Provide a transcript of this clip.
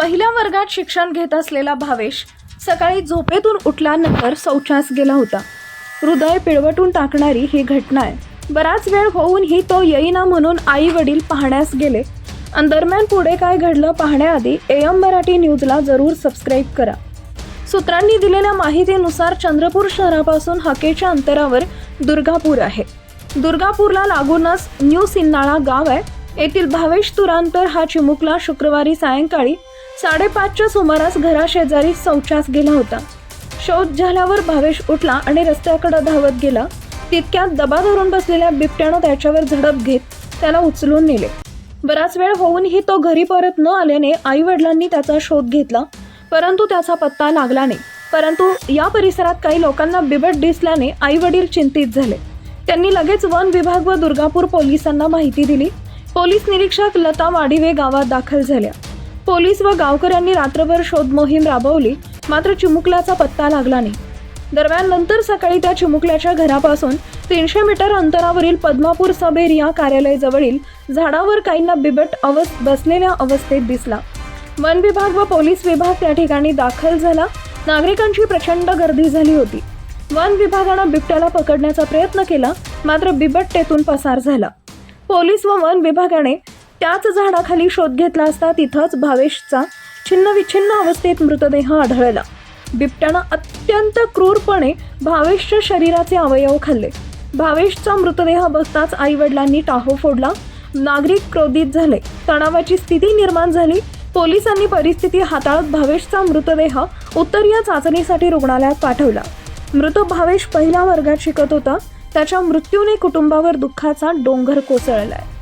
पहिल्या वर्गात शिक्षण घेत असलेला भावेश सकाळी झोपेतून उठल्यानंतर शौचास गेला होता. हृदय पिळवटून टाकणारी ही घटना आहे. बराच वेळ होऊनही तो येईना म्हणून आई वडील पाहण्यास गेले. आणि दरम्यान पुढे काय घडलं पाहण्याआधी एम मराठी न्यूजला जरूर सबस्क्राईब करा. सूत्रांनी दिलेल्या माहितीनुसार चंद्रपूर शहरापासून हाकेच्या अंतरावर दुर्गापूर आहे. दुर्गापूरला लागूनच न्यू सिन्नाळा गाव आहे. येथील भावेश तुरांतर हा चिमुकला शुक्रवारी सायंकाळी साडेपाचच्या सुमारास घराशेजारी शौचास गेला होता. शौच झाल्यावर भावेश उठला आणि रस्त्याकडे धावत गेला. तितक्यात दबा धरून बसलेल्या बिबट्यानं त्याच्यावर झडप घेत त्याला उचलून नेले. बराच वेळ होऊनही तो घरी परत न आल्याने आई वडिलांनी त्याचा शोध घेतला परंतु त्याचा पत्ता लागला नाही. परंतु या परिसरात काही लोकांना बिबट दिसल्याने आई वडील चिंतित झाले. त्यांनी लगेच वन विभाग व दुर्गापूर पोलिसांना माहिती दिली. पोलीस निरीक्षक लता वाडिवे गावात दाखल झाल्या. पोलीस व गावकऱ्यांनी रात्रभर शोध मोहीम राबवली मात्र चिमुकल्याचा पत्ता लागला नाही. दरम्यान नंतर सकाळी त्या चिमुकल्याच्या घरापासून तीनशे मीटर अंतरावरील पद्मापूर सबेर या कार्यालयाजवळील झाडावर काहींना बिबट अवस्थ बसलेल्या अवस्थेत दिसला. वन विभाग व पोलीस विभाग त्या ठिकाणी दाखल झाला. नागरिकांची प्रचंड गर्दी झाली होती. वन विभागानं बिबट्याला पकडण्याचा प्रयत्न केला मात्र बिबट तेथून पसार झाला. पोलीस व वन विभागाने त्याच झाडाखाली शोध घेतला असता तिथंच भावेशचा छिन्नविच्छिन्न अवस्थेत मृतदेह आढळला. बिबट्यानं अत्यंत क्रूरपणे भावेशच्या शरीराचे अवयव खाल्ले. भावेशचा मृतदेह बघताच आई वडिलांनी टाहो फोडला. नागरिक क्रोधित झाले. तणावाची स्थिती निर्माण झाली. पोलिसांनी परिस्थिती हाताळत भावेशचा मृतदेह उत्तरीय चाचणीसाठी रुग्णालयात पाठवला. मृत भावेश पहिल्या वर्गात शिकत होता. त्याच्या मृत्यूने कुटुंबावर दुःखाचा डोंगर कोसळलाय.